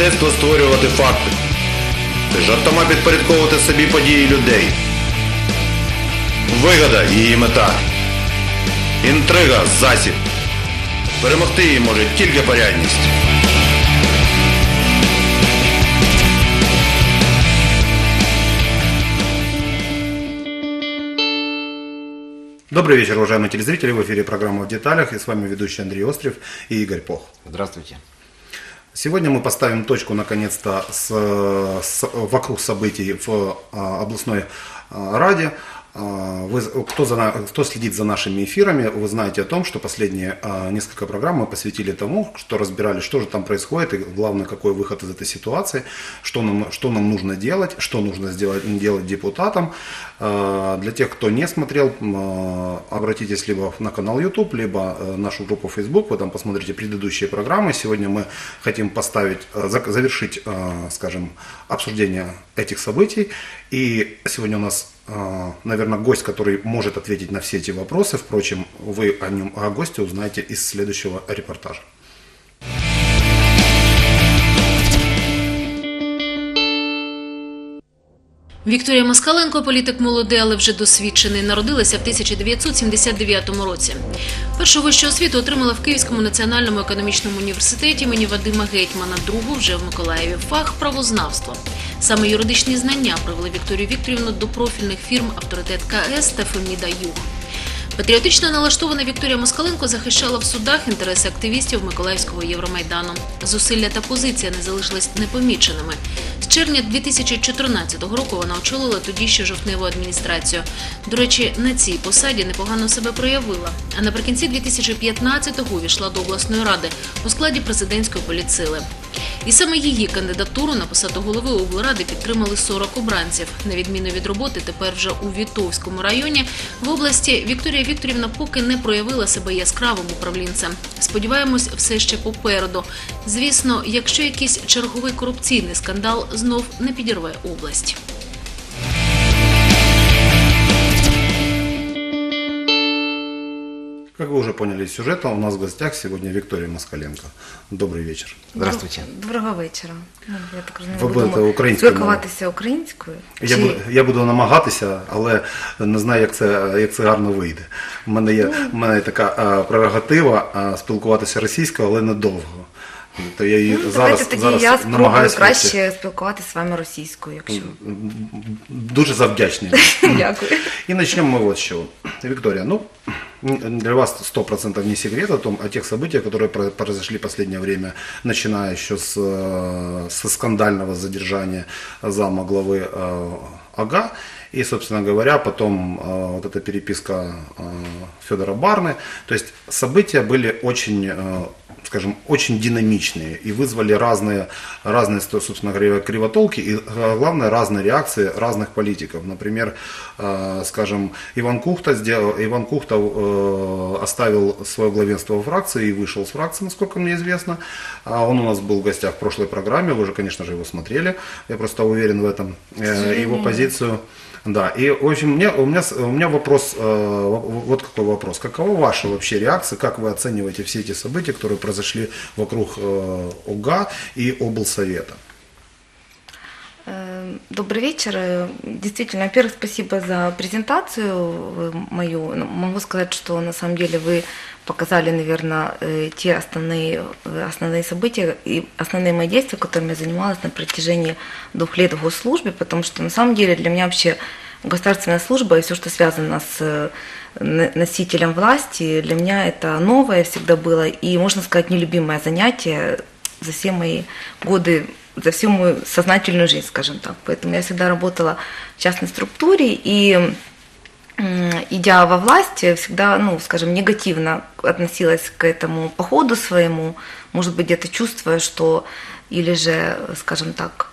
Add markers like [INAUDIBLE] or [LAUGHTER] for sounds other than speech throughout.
Мистецтво створювати факти. Жартома підпорядковувати собі події людей. Вигода її мета. Інтрига засіб. Перемогти її може тільки порядність. Добрый вечер, уважаемые телезрители. В эфире программа «В деталях» и с вами ведущий Андрей Острев и Игорь Пох. Здравствуйте. Сегодня мы поставим точку наконец-то с, с- вокруг событий в а, областной а, Раде. А, вы- кто, за кто следит за нашими эфирами, вы знаете о том, что последние а, несколько программ мы посвятили тому, что разбирали, что же там происходит и главное, какой выход из этой ситуации, что нам, что нам нужно делать, что нужно сделать, делать депутатам. А, Для тех, кто не смотрел, обратитесь либо на канал YouTube, либо э, нашу группу Facebook, вы там посмотрите предыдущие программы. Сегодня мы хотим поставить, э, завершить, э, скажем, обсуждение этих событий. И сегодня у нас, наверное, гость, который может ответить на все эти вопросы. Впрочем, вы о нем, о госте узнаете из следующего репортажа. Вікторія Москаленко, політик молодий, але вже досвідчений, народилася в 1979 році. Першу вищу освіту отримала в Київському національному економічному університеті імені Вадима Гетьмана, другу вже в Миколаєві. Фах правознавство. Саме юридичні знання привели Вікторію Вікторівну до профільних фірм Авторитет КС та Феміда Юг. Патріотично налаштована Вікторія Москаленко захищала в судах інтереси активістів Миколаївського Євромайдану. Зусилля та позиція не залишились непоміченими. Червня 2014 року вона очолила тоді ще жовтневу адміністрацію. До речі, на цій посаді непогано себе проявила. А наприкінці 2015-го увійшла до обласної ради у складі президентської політсили. І саме її кандидатуру на посаду голови облради підтримали 40 обранців. На відміну від роботи, тепер вже у Вітовському районі в області Вікторія Вікторівна поки не проявила себе яскравим управлінцем. Сподіваємось, все ще попереду. Звісно, якщо якийсь черговий корупційний скандал знов не підірве область. Как вы уже поняли из сюжета, у нас в гостях сегодня Виктория Москаленко. Добрый вечер. Здравствуйте. Доброго вечора. Ну, я так розумію, Ви будете будемо українською спілкуватися українською. Я, Чи- буду, я буду намагатися, але не знаю, як це, як це гарно вийде. У мене є, у мене є така а, прерогатива а, спілкуватися російською, але недовго. То я її Ну, зараз, Давайте тоді зараз я спробую намагаюся краще спілкуватися з вами російською, якщо Дуже завдячний. [LAUGHS] дякую. И начнем мы вот с чего. Виктория, ну, для вас 100% не секрет о том, о тех событиях, которые про- произошли в последнее время, начиная еще с, э, со скандального задержания зама главы э, АГА, и, собственно говоря, потом э, вот эта переписка э, Федора Барны. То есть события были очень, э, скажем, очень динамичные и вызвали разные, разные, собственно говоря, кривотолки и, э, главное, разные реакции разных политиков. Например, э, скажем, Иван Кухта, сделал, Иван Кухта э, оставил свое главенство во фракции и вышел с фракции, насколько мне известно. А Он у нас был в гостях в прошлой программе, вы же, конечно же, его смотрели. Я просто уверен в этом. Его позицию. Да, и в общем, у меня, у меня, у меня вопрос, э, вот какой вопрос. Какова ваша вообще реакция, как вы оцениваете все эти события, которые произошли вокруг э, ОГА и облсовета? Э, Добрый вечер. Э, Действительно, во-первых, спасибо за презентацию э, мою. Ну, Могу сказать, что на самом деле вы показали, наверное, э, те основные, основные события и основные мои действия, которыми я занималась на протяжении двух лет в госслужбе, потому что на самом деле для меня вообще государственная служба и все, что связано с носителем власти, для меня это новое всегда было и, можно сказать, нелюбимое занятие за все мои годы, за всю мою сознательную жизнь, скажем так. Поэтому я всегда работала в частной структуре и идя во власть, всегда, ну, скажем, негативно относилась к этому походу своему, может быть, где-то чувствуя, что или же, скажем так,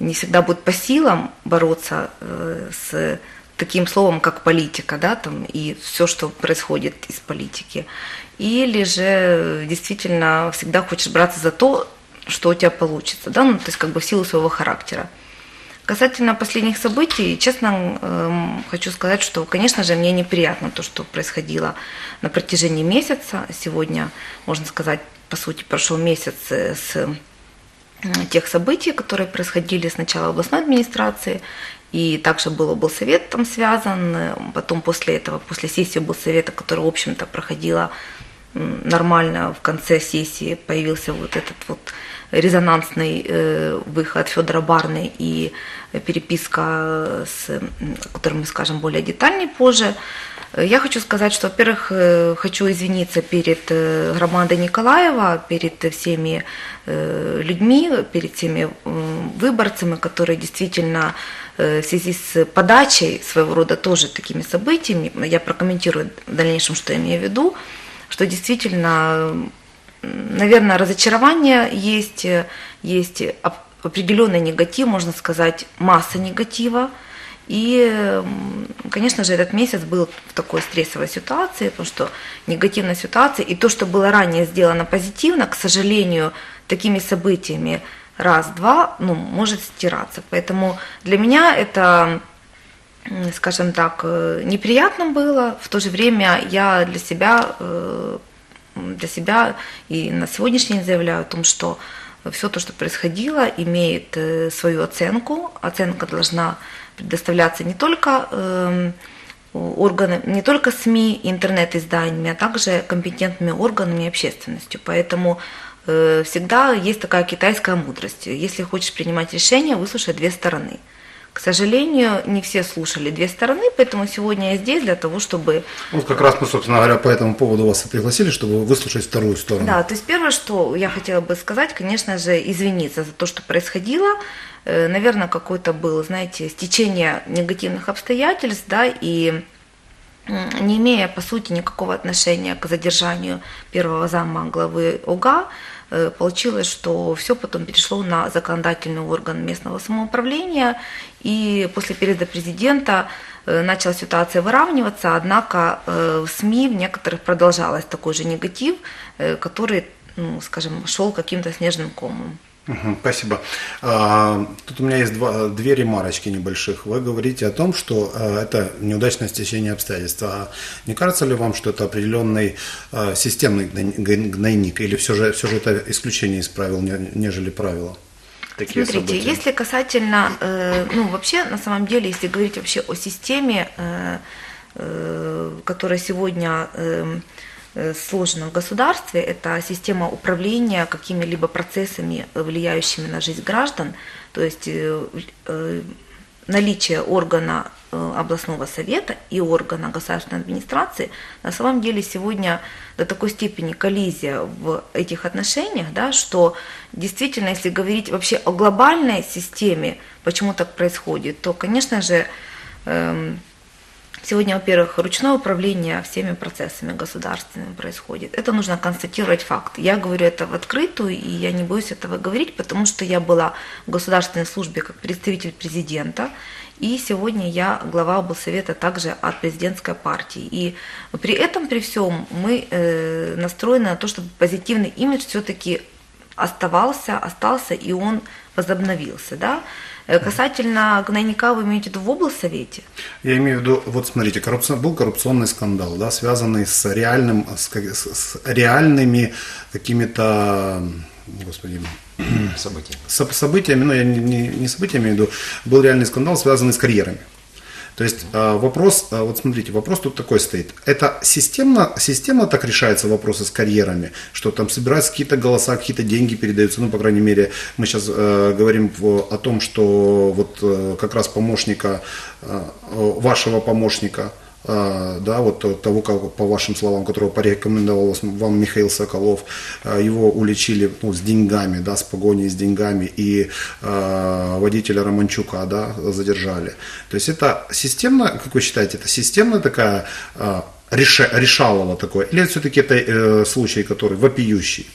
не всегда будет по силам бороться э, с таким словом, как политика, да, там, и все, что происходит из политики. Или же действительно всегда хочешь браться за то, что у тебя получится, да, ну, то есть как бы в силу своего характера. Касательно последних событий, честно эм, хочу сказать, что, конечно же, мне неприятно то, что происходило на протяжении месяца. Сегодня, можно сказать, по сути, прошел месяц э, с тех событий, которые происходили сначала в областной администрации, и также был облсовет там связан, э, потом после этого, после сессии облсовета, которая, в общем-то, проходила нормально, в конце сессии появился вот этот вот резонансный э, выход Федора Барны и переписка, с, о которой мы скажем более детальнее позже. Э, Я хочу сказать, что, во-первых, э, хочу извиниться перед э, громадой Николаева, перед всеми э, людьми, перед всеми выборцами, которые действительно э, в связи с подачей своего рода тоже такими событиями, я прокомментирую в дальнейшем, что я имею в виду, что действительно, наверное, разочарование есть, э, есть оп- определенный негатив, можно сказать, масса негатива. И, конечно же, этот месяц был в такой стрессовой ситуации, потому что негативная ситуация, и то, что было ранее сделано позитивно, к сожалению, такими событиями раз-два, ну, может стираться. Поэтому для меня это, скажем так, э, неприятно было. В то же время я для себя, э, для себя и на сегодняшний день заявляю о том, что все то, что происходило, имеет э, свою оценку. Оценка должна предоставляться не только эм, органы, не только СМИ, интернет-изданиями, а также компетентными органами и общественностью. Поэтому э, всегда есть такая китайская мудрость. Если хочешь принимать решение, выслушай две стороны. К сожалению, не все слушали две стороны, поэтому сегодня я здесь для того, чтобы Вот как раз мы, собственно говоря, по этому поводу вас и пригласили, чтобы выслушать вторую сторону. Да, то есть первое, что я хотела бы сказать, конечно же, извиниться за то, что происходило. Э, Наверное, какой-то был, знаете, стечение негативных обстоятельств, да, и не имея, по сути, никакого отношения к задержанию первого зама главы ОГА, получилось, что все потом перешло на законодательный орган местного самоуправления, и после переезда президента э, начала ситуация выравниваться, однако э, в СМИ в некоторых продолжалось такой же негатив, э, который, ну, скажем, шел каким-то снежным комом. Спасибо. А, Тут у меня есть два, две ремарочки небольших. Вы говорите о том, что а, это неудачное стечение обстоятельств. А не кажется ли вам, что это определенный а, системный гной- гной- гнойник, или все же, все же это исключение из правил, не- нежели правило? Такие Смотрите, события. если касательно, э, ну вообще, на самом деле, если говорить вообще о системе, э, э, которая сегодня э, э, сложена в государстве, это система управления какими-либо процессами, влияющими на жизнь граждан, то есть э, э, наличие органа областного совета и органа государственной администрации на самом деле сегодня до такой степени коллизия в этих отношениях, да, что действительно, если говорить вообще о глобальной системе, почему так происходит, то, конечно же, эм, Сегодня, во-первых, ручное управление всеми процессами государственными происходит. Это нужно констатировать факт. Я говорю это в открытую, и я не боюсь этого говорить, потому что я была в государственной службе как представитель президента, и сегодня я глава облсовета также от президентской партии. И при этом, при всем, мы э, настроены на то, чтобы позитивный имидж все-таки оставался, остался, и он возобновился. Да? Э, Касательно гнойника, вы имеете в виду в облсовете? Я имею в виду, вот смотрите, коррупцион- был коррупционный скандал, да, связанный с реальным, с, с- реальными какими-то, господи, событий. со- событиями, ну я не, не, не событиями имею в виду, был реальный скандал, связанный с карьерами. То есть э, вопрос, э, вот смотрите, вопрос тут такой стоит. Это системно, системно так решаются вопросы с карьерами, что там собираются какие-то голоса, какие-то деньги передаются, ну, по крайней мере, мы сейчас э, говорим о том, что вот как раз помощника, вашего помощника, да, вот того, как, по вашим словам, которого порекомендовал вам Михаил Соколов, э, его уличили ну, с деньгами, да, с погоней с деньгами, и э, водителя Романчука, да, задержали. То есть это системно, как вы считаете, это системная такая э, решалово такое, или все-таки это э, случай, который вопиющий?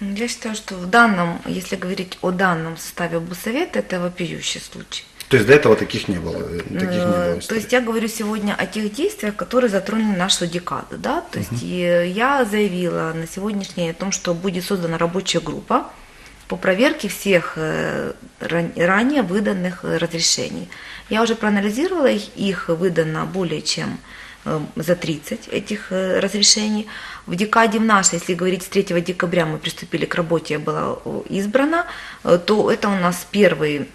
Я считаю, что в данном, если говорить о данном составе Буссовета, это вопиющий случай. То есть до этого таких не было? э, Таких не было Э, То историй? есть я говорю сегодня о тех действиях, которые затронули нашу декаду. Да? То есть я заявила на сегодняшний день о том, что будет создана рабочая группа по проверке всех э, ран- ранее выданных разрешений. Я уже проанализировала их, их выдано более чем э, за 30 этих разрешений. В декаде в нашей, если говорить с 3 декабря мы приступили к работе, я была избрана, то это у нас первый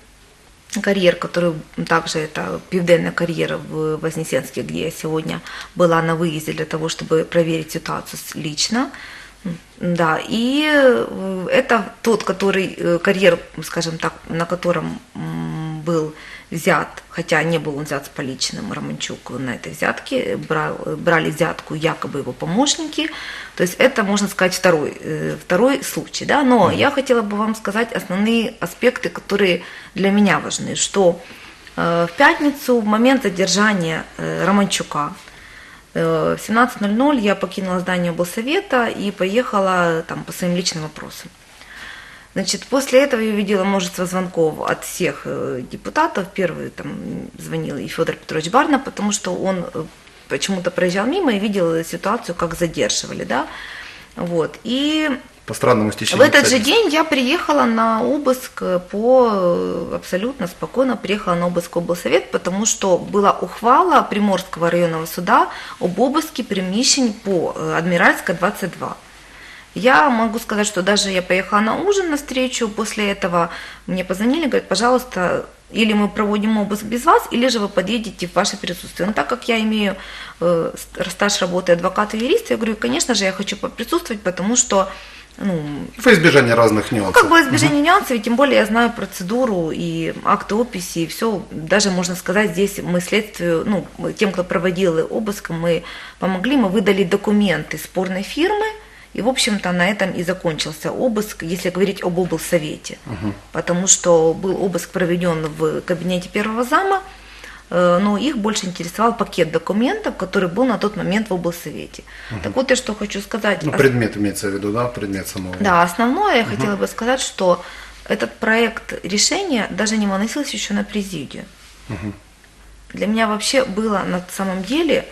карьер, который также это південная карьера в Вознесенске, где я сегодня была на выезде для того, чтобы проверить ситуацию лично. Да, и э, это тот, который э, карьер, скажем так, на котором был взят, хотя не был он взят с поличным, Романчук на этой взятке, брал, брали взятку якобы его помощники, то есть это, можно сказать, второй, э, второй случай, да, но я хотела бы вам сказать основные аспекты, которые для меня важны, что э, в пятницу, в момент задержания э, Романчука, В 17.00 я покинула здание облсовета и поехала там по своим личным вопросам. Значит, после этого я увидела множество звонков от всех э, депутатов. Первый там звонил и Федор Петрович Барна, потому что он э, почему-то проезжал мимо и видел ситуацию, как задерживали, да. Вот. И По странному стечению в этот же обстоятельств. день я приехала на обыск по э, абсолютно спокойно приехала на обыск облсовет, потому что была ухвала Приморского районного суда об обыске приміщень по Адмиральской 22. Я могу сказать, что даже я поехала на ужин на встречу, после этого мне позвонили, говорят, пожалуйста, или мы проводим обыск без вас, или же вы подъедете в ваше присутствие. Но так как я имею э, стаж работы адвоката и юриста, я говорю, конечно же, я хочу поприсутствовать, потому что ну, Во избежание разных нюансов. как бы избежание нюансов, и тем более я знаю процедуру и акты описи, и все. Даже, можно сказать, здесь мы следствию, ну, тем, кто проводил обыск, мы помогли, мы выдали документы спорной фирмы, и, в общем-то, на этом и закончился обыск, если говорить об облсовете. Потому что был обыск проведен в кабинете первого зама, э, но их больше интересовал пакет документов, который был на тот момент в облсовете. Так вот, я что хочу сказать. Ну, предмет имеется в виду, да, предмет самого. да, основное я хотела бы сказать, что этот проект решения даже не выносился еще на президию. Для меня вообще было на самом деле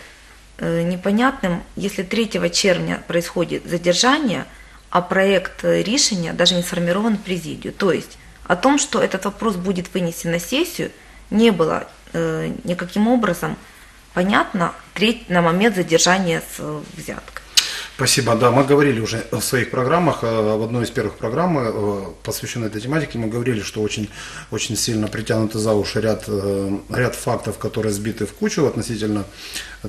непонятным, если 3 червня происходит задержание, а проект э, решения даже не сформирован в президию. То есть о том, что этот вопрос будет вынесен на сессию, не было э, никаким образом понятно треть- на момент задержания с э, взяткой. Спасибо. Да, мы говорили уже в своих программах, э, в одной из первых программ, э, посвященной этой тематике, мы говорили, что очень, очень сильно притянуты за уши ряд, э, ряд фактов, которые сбиты в кучу относительно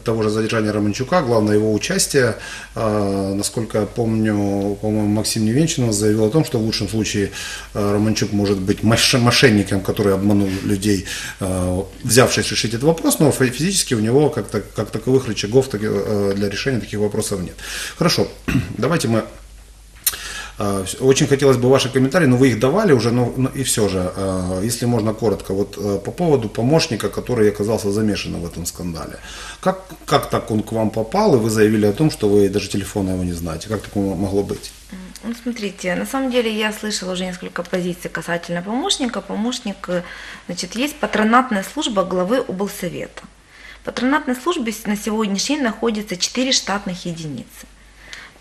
того же задержания Романчука, главное его участие. Э, Насколько я помню, по-моему, Максим Невенчинов заявил о том, что в лучшем случае э, Романчук может быть мош- мошенником, который обманул людей, э, взявшись решить этот вопрос, но фи- физически у него как, как таковых рычагов э, для решения таких вопросов нет. Хорошо, [CLEARS THROAT] давайте мы очень хотелось бы ваши комментарии, но вы их давали уже, но, но и все же, э, если можно коротко, вот э, по поводу помощника, который оказался замешан в этом скандале. Как, как так он к вам попал, и вы заявили о том, что вы даже телефона его не знаете? Как такое могло быть? Ну, смотрите, на самом деле я слышала уже несколько позиций касательно помощника. Помощник, э, значит, есть патронатная служба главы облсовета. В патронатной службе на сегодняшний день находится 4 штатных единицы.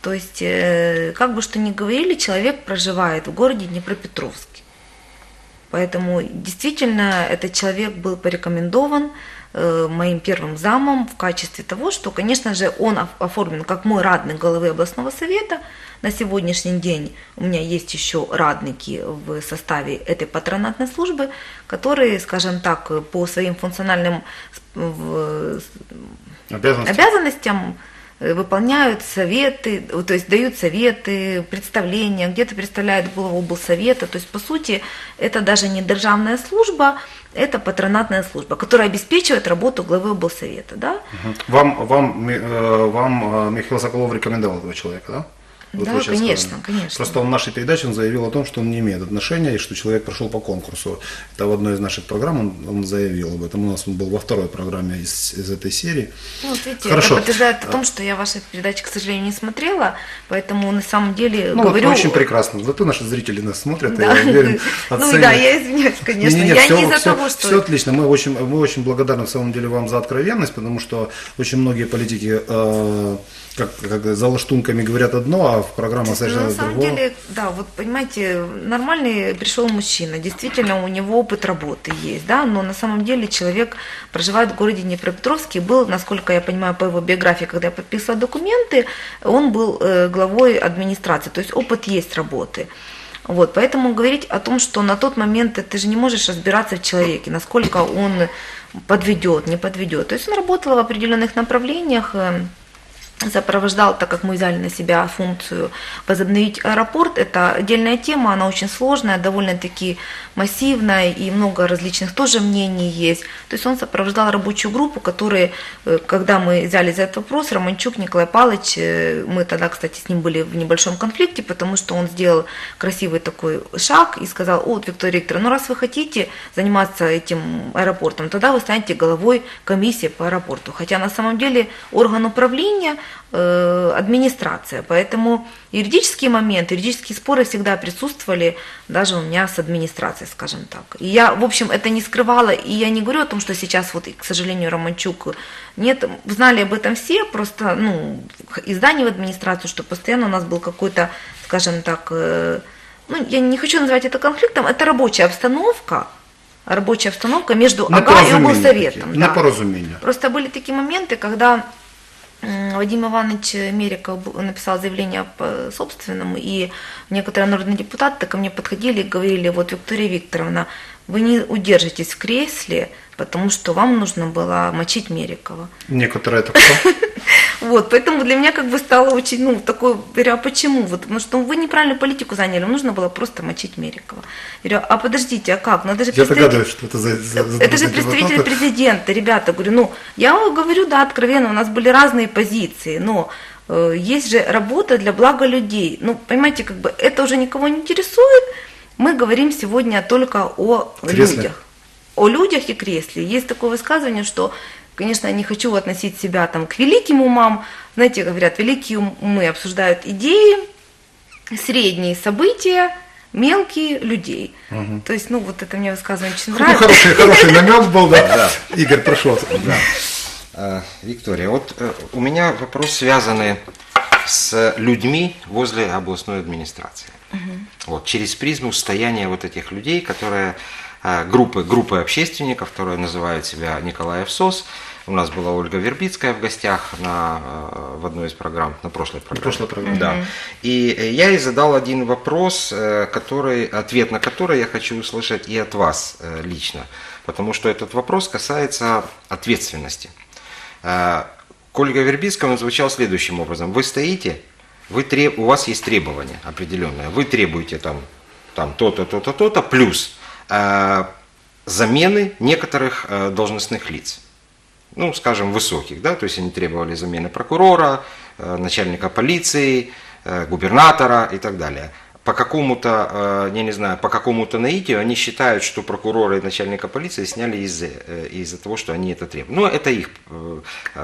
То есть, э, как бы что ни говорили, человек проживает в городе Днепропетровске. Поэтому действительно этот человек был порекомендован э, моим первым замом в качестве того, что, конечно же, он оф- оформлен как мой радный головы областного совета. На сегодняшний день у меня есть еще радники в составе этой патронатной службы, которые, скажем так, по своим функциональным обязанностям э, выполняют советы, э, то есть дают советы, представления, где-то представляют главу облсовета. То есть, по сути, это даже не державная служба, это патронатная служба, которая обеспечивает работу главы облсовета. Да? Вам, вам, э, вам э, Михаил Соколов рекомендовал этого человека, да? Да, вы сейчас конечно, сказали. конечно. Просто в нашей передаче он заявил о том, что он не имеет отношения и что человек прошел по конкурсу. Это в одной из наших программ он, он заявил об этом. У нас он был во второй программе из, из этой серии. Ну, вот видите, Хорошо. это подтверждает о том, что я ваши передачи, к сожалению, не смотрела, поэтому на самом деле Ну, говорю... вот очень прекрасно. Зато наши зрители нас смотрят, Да. я уверен, [LAUGHS] Ну оценят. да, я извиняюсь, конечно. Не-не-не, я всё- не из-за всё- того, что... всё отлично. Мы очень, мы очень благодарны, на самом деле, вам за откровенность, потому что очень многие политики э, как, как за лаштунками говорят одно, а в программах Ну, совершенно на самом другое. деле, да, вот понимаете, нормальный пришел мужчина, действительно у него опыт работы есть, да, но на самом деле человек проживает в городе Днепропетровске, был, насколько я понимаю, по его биографии, когда я подписывала документы, он был э, главой администрации, то есть опыт есть работы. Вот, поэтому говорить о том, что на тот момент ты же не можешь разбираться в человеке, насколько он подведет, не подведет. То есть он работал в определенных направлениях, э, сопровождал, так как мы взяли на себя функцию возобновить аэропорт. Это отдельная тема, она очень сложная, довольно-таки массивная и много различных тоже мнений есть. То есть он сопровождал рабочую группу, которые, э, когда мы взяли за этот вопрос, Романчук Николай Павлович, э, мы тогда, кстати, с ним были в небольшом конфликте, потому что он сделал красивый такой шаг и сказал, о, вот, Виктория Викторовна, ну раз вы хотите заниматься этим аэропортом, тогда вы станете головой комиссии по аэропорту. Хотя на самом деле орган управления администрация, поэтому юридические моменты, юридические споры всегда присутствовали даже у меня с администрацией, скажем так. И я, в общем, это не скрывала, и я не говорю о том, что сейчас, вот, к сожалению, Романчук, нет, знали об этом все, просто, ну, издание в администрацию, что постоянно у нас был какой-то, скажем так, э, ну, я не хочу называть это конфликтом, это рабочая обстановка, рабочая обстановка между АГА и облсоветом. такие, да. непоразумения. Просто были такие моменты, когда Вадим Иванович Мериков написал заявление по собственному, и некоторые народные депутаты ко мне подходили и говорили, вот, Виктория Викторовна, вы не удержитесь в кресле, потому что вам нужно было мочить Мерикова. Некоторые это кто? [LAUGHS] Вот, поэтому для меня как бы стало очень, ну, такой, говорю, а почему? Вот, потому что вы неправильную политику заняли, нужно было просто мочить Мерикова. Говорю, а подождите, а как? Надо же Я догадываюсь, что это за, за- за это же представитель депутаты. президента, ребята, говорю, ну, я говорю, да, откровенно, у нас были разные позиции, но э, есть же работа для блага людей. Ну, понимаете, как бы это уже никого не интересует. Мы говорим сегодня только о Кресле. людях. О людях и кресле. Есть такое высказывание, что, конечно, я не хочу относить себя там к великим умам. Знаете, говорят, великие умы обсуждают идеи, средние события, мелкие людей. То есть, ну, вот это мне высказывание очень Ну, нравится. хороший, хороший намек был, да? Игорь, прошу вас. Э, Виктория, вот э, у меня вопрос связанный с людьми возле областной администрации. Вот, через призму стояния вот этих людей, которые группы, группы общественников, которые называют себя Николаев СОС. У нас была Ольга Вербицкая в гостях на, э, в одной из программ, на прошлой программе. прошлой программе. Да. И э, я ей задал один вопрос, э, который, ответ на который я хочу услышать и от вас лично, потому что этот вопрос касается ответственности. К Ольге Вербицкой он звучал следующим образом. Вы стоите, вы треб... у вас есть требования определенные, вы требуете там, там то-то, то-то, то-то, плюс замены некоторых э, должностных лиц ну, скажем, высоких, да, то есть они требовали замены прокурора, э, начальника полиции, э, губернатора и так далее. По какому-то, э, я не знаю, по какому-то наитию они считают, что прокурора и начальника полиции сняли из-за э, из-за того, что они это требуют. Но это их э,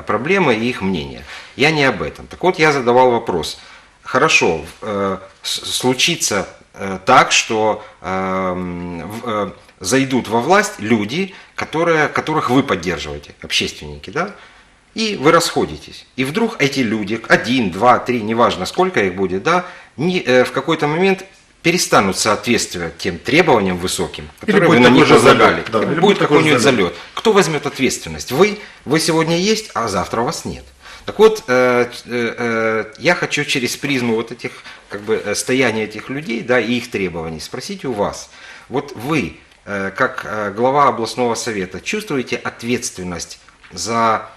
проблемы и их мнение. Я не об этом. Так вот, я задавал вопрос. Хорошо, э, случится э, так, что в- э, зайдут во власть люди, которые, которых вы поддерживаете, общественники, да, и вы расходитесь. И вдруг эти люди, один, два, три, неважно сколько их будет, да, не, э, в какой-то момент перестанут соответствовать тем требованиям высоким, которые вы на них возлагали. да, Или будет какой-нибудь залет. залет. Кто возьмет ответственность? Вы, вы сегодня есть, а завтра вас нет. Так вот, э, э, э, я хочу через призму вот этих, как бы, стояния этих людей, да, и их требований спросить у вас. Вот вы, как глава областного совета, чувствуете ответственность за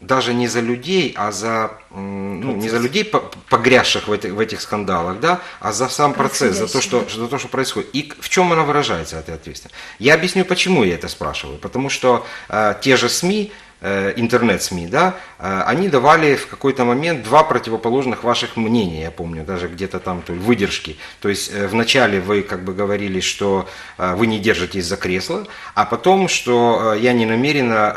даже не за людей, а за ну, не за людей, по- погрязших в, эти- в этих скандалах, да, а за сам процесс, за то, что, за то, что происходит. И в чем она выражается, эта ответственность? Я объясню, почему я это спрашиваю. Потому что э, те же СМИ, интернет-СМИ, да, э, они давали в какой-то момент два противоположных ваших мнения, я помню, даже где-то там то, есть выдержки. То есть э, вначале вы как бы говорили, что э, вы не держитесь за кресло, а потом, что э, я не намерена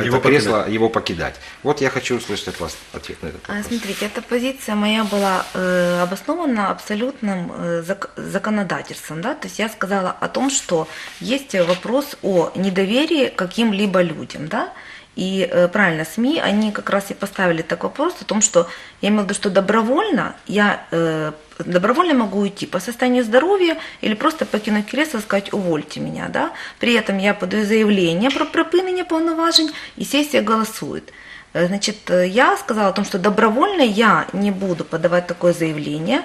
э, Его это кресло его покидать. Вот я хочу услышать от вас ответ на этот А, вопрос. Смотрите, эта позиция моя была э, обоснована абсолютным э, зак- законодательством. Да? То есть я сказала о том, что есть вопрос о недоверии каким-либо людям. Да? И э, правильно, СМИ, они как раз и поставили такой вопрос о том, что я имею в виду, что добровольно я э, добровольно могу уйти по состоянию здоровья или просто покинуть кресло и сказать «увольте меня». Да? При этом я подаю заявление про припинення повноважень, и сессия голосует. Э, Значит, э, я сказала о том, что добровольно я не буду подавать такое заявление,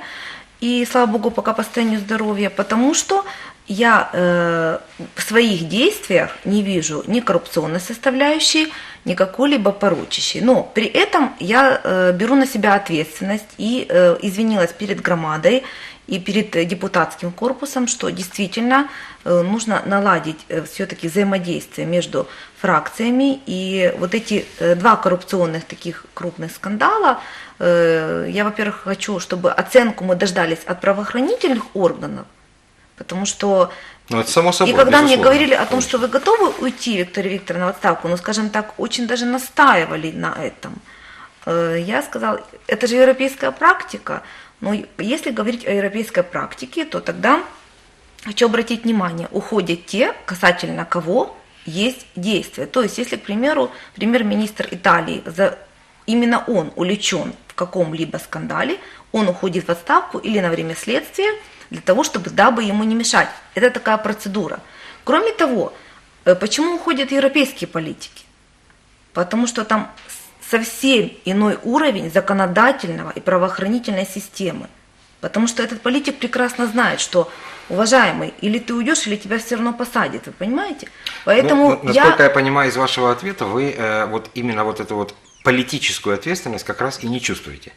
и слава богу, пока по состоянию здоровья, потому что я э, в своих действиях не вижу ни коррупционной составляющей, ни какой-либо порочащей. Но при этом я э, беру на себя ответственность и э, извинилась перед громадой и перед э, депутатским корпусом, что действительно э, нужно наладить все-таки взаимодействие между фракциями. И вот эти э, два коррупционных таких крупных скандала, э, я, во-первых, хочу, чтобы оценку мы дождались от правоохранительных органов, потому что Ну, это само собой, и когда мне безусловно. говорили о том, что вы готовы уйти, Виктория Викторовна, в отставку, ну, скажем так, очень даже настаивали на этом, э, я сказала, это же европейская практика, но если говорить о европейской практике, то тогда хочу обратить внимание, уходят те, касательно кого есть действия. То есть, если, к примеру, премьер-министр Италии, за, именно он увлечен в каком-либо скандале, он уходит в отставку или на время следствия для того, чтобы дабы ему не мешать. Это такая процедура. Кроме того, э, почему уходят европейские политики? Потому что там совсем иной уровень законодательного и правоохранительной системы. Потому что этот политик прекрасно знает, что, уважаемый, или ты уйдешь, или тебя все равно посадят, вы понимаете? Поэтому Ну, на- насколько я... я... понимаю из вашего ответа, вы э, вот именно вот эту вот политическую ответственность как раз и не чувствуете.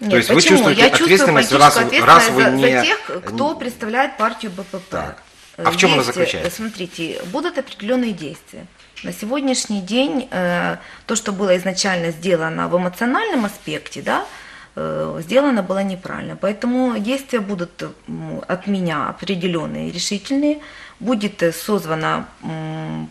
Нет, То есть вы почему? чувствуете я ответственность, раз, раз вы за, не... за тех, кто представляет партию БПП. Так. А в чем она Есть, заключается? Смотрите, будут определенные действия. На сегодняшний день э, то, что было изначально сделано в эмоциональном аспекте, да, э, сделано было неправильно. Поэтому действия будут от меня определенные, решительные. Будет э, созвана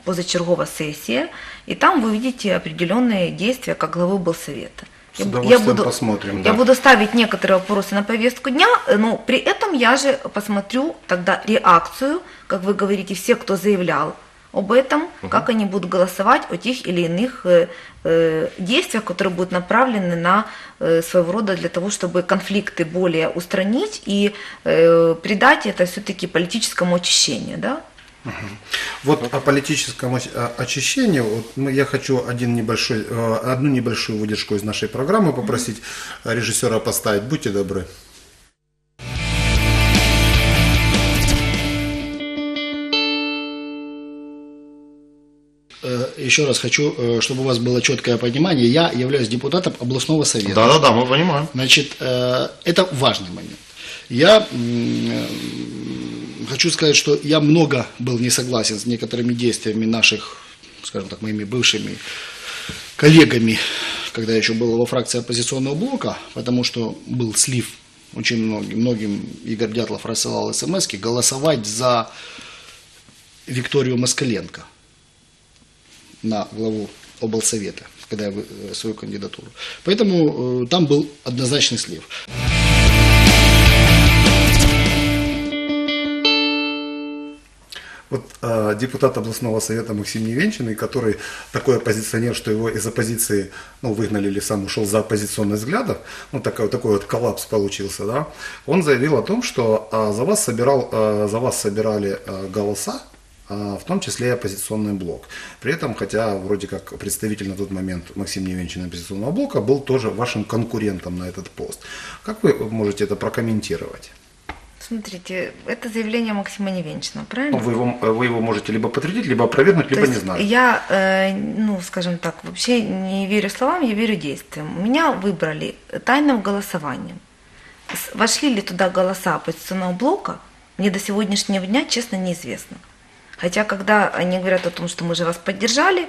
позачерговая сессия, и там вы увидите определенные действия как главы Белсовета. С Я бу- удовольствием посмотрим, Я да. буду ставить некоторые вопросы на повестку дня, но при этом я же посмотрю тогда реакцию, как вы говорите, все, кто заявлял об этом, как они будут голосовать о тех или иных э, э, действиях, которые будут направлены на э, своего рода для того, чтобы конфликты более устранить и э, придать это все-таки политическому очищению, да? Вот о политическом очищении, вот я хочу один небольшой, э, одну небольшую выдержку из нашей программы попросить режиссера поставить. Будьте добры. Э, Еще раз хочу, э, чтобы у вас было четкое понимание. Я являюсь депутатом областного совета. Да-да-да, мы понимаем. Значит, это важный момент. Я хочу сказать, что я много был не согласен с некоторыми действиями наших, скажем так, моими бывшими коллегами, когда я еще был во фракции оппозиционного блока, потому что был слив очень многим, многим Игорь Дятлов рассылал смс голосовать за Викторию Москаленко на главу облсовета, когда я э, свою кандидатуру. Поэтому э, там был однозначный слив. Вот э, депутат областного совета Максим Невенчиный, который такой оппозиционер, что его из оппозиции ну, выгнали или сам ушел за оппозиционных взглядов, ну такой, такой вот коллапс получился, да, он заявил о том, что э, за, вас собирал, э, за вас собирали э, голоса, в том числе и оппозиционный блок. При этом, хотя вроде как представитель на тот момент Максим Невенчин оппозиционного блока был тоже вашим конкурентом на этот пост. Как вы можете это прокомментировать? Смотрите, это заявление Максима Невенчина, правильно? Ну, вы, его, вы его можете либо подтвердить, либо опровергнуть, либо То не знать. Я, э, ну, скажем так, вообще не верю словам, я верю действиям. Меня выбрали тайным голосованием. Вошли ли туда голоса оппозиционного блока, мне до сегодняшнего дня, честно, неизвестно. Хотя, когда они говорят о том, что мы же вас поддержали,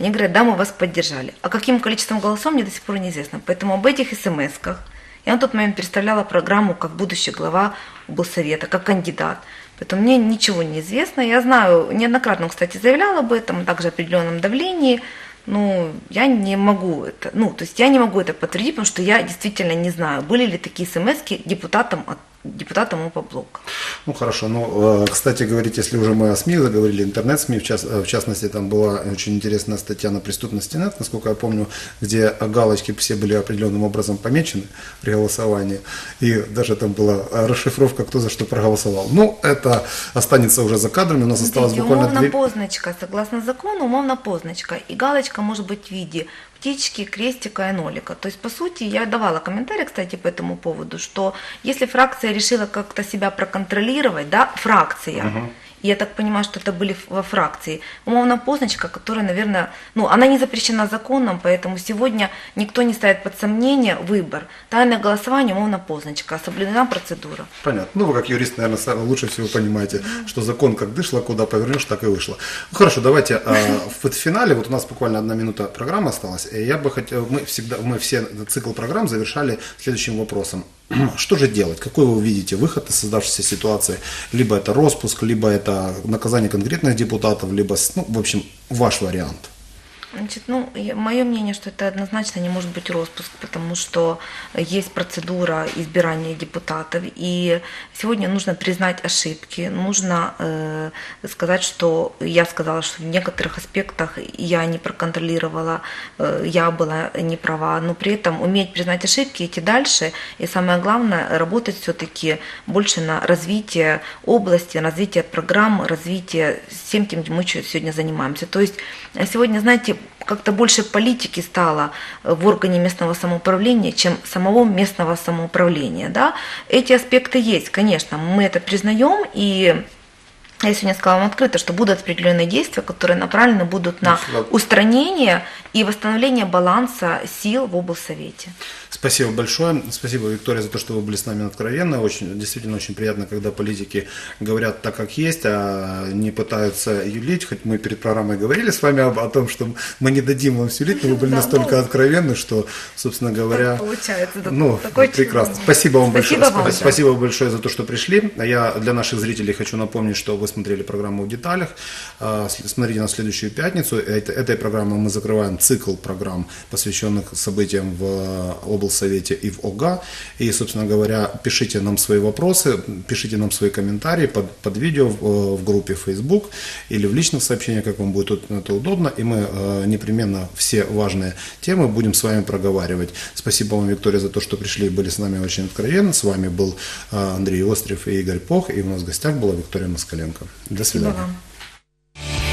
они говорят, да, мы вас поддержали. А каким количеством голосов, мне до сих пор неизвестно. Поэтому об этих смс-ках я на тот момент представляла программу как будущий глава облсовета, как кандидат. Поэтому мне ничего не известно. Я знаю, неоднократно, кстати, заявляла об этом, также определенном давлении. Ну, я не могу это, ну, то есть я не могу это подтвердить, потому что я действительно не знаю, были ли такие смс депутатам от депутатом УПА-блока. Ну хорошо, ну, э, кстати говорить, если уже мы о СМИ заговорили, интернет-СМИ, в, час- э, в частности, там была очень интересная статья на преступности нет, насколько я помню, где галочки все были определенным образом помечены при голосовании, и даже там была расшифровка, кто за что проголосовал. Ну, это останется уже за кадрами, у нас осталось Смотрите, буквально умовна две... позначка, согласно закону, умовна позначка. И галочка может быть в виде птички, крестика и нолика. То есть, по сути, я давала комментарий, кстати, по этому поводу, что если фракция решила как-то себя проконтролировать, да, фракция, и я так понимаю, что это были во фракции. Умовна позначка, которая, наверное, ну, она не запрещена законом, поэтому сегодня никто не ставит под сомнение выбор. Тайное голосование, умовна позначка, соблюдена процедура. Понятно. Ну, вы как юрист, наверное, лучше всего понимаете, что закон как дышло, куда повернешь, так и вышло. Ну, хорошо, давайте э, в финале, вот у нас буквально одна минута программы осталась, и я бы хотел, мы всегда, мы все цикл программ завершали следующим вопросом. [CLEARS THROAT] Что же делать? Какой вы видите выход из создавшейся ситуации? Либо это распуск, либо это наказание конкретных депутатов, либо, ну, в общем, ваш вариант. Значит, ну, мое мнение, что это однозначно не может быть распуск, потому что есть процедура избирания депутатов, и сегодня нужно признать ошибки, нужно э, сказать, что я сказала, что в некоторых аспектах я не проконтролировала, э, я была не права, но при этом уметь признать ошибки, идти дальше, и самое главное, работать все-таки больше на развитие области, развитие программ, развитие всем тем, чем мы сегодня занимаемся. То есть э, сегодня, знаете, как-то больше политики стало э, в органе местного самоуправления, чем самого местного самоуправления. Да? Эти аспекты есть, конечно, мы это признаем, и я сегодня сказала вам открыто, что будут определенные действия, которые направлены будут на устранение и восстановление баланса сил в облсовете. Спасибо большое. Спасибо, Виктория, за то, что вы были с нами откровенны. Очень, действительно очень приятно, когда политики говорят так, как есть, а не пытаются юлить. Хоть мы перед программой говорили с вами об, о том, что мы не дадим вам юлить, но вы были настолько ну, откровенны, что, собственно говоря... получается, ну, прекрасно. Спасибо вам большое. Спасибо большое за то, что пришли. Я для наших зрителей хочу напомнить, что вы смотрели программу в деталях. А, Смотрите на следующую пятницу. Это- этой программой мы закрываем цикл программ, посвященных событиям в э, облсовете и в ОГА. И, собственно говоря, пишите нам свои вопросы, пишите нам свои комментарии под, под видео в, э, в группе Facebook или в личных сообщениях, как вам будет это удобно. И мы э, непременно все важные темы будем с вами проговаривать. Спасибо вам, Виктория, за то, что пришли и были с нами очень откровенны. С вами был э, Андрей Острев и Игорь Пох. И у нас в гостях была Виктория Москаленко. До Спасибо свидания. вам.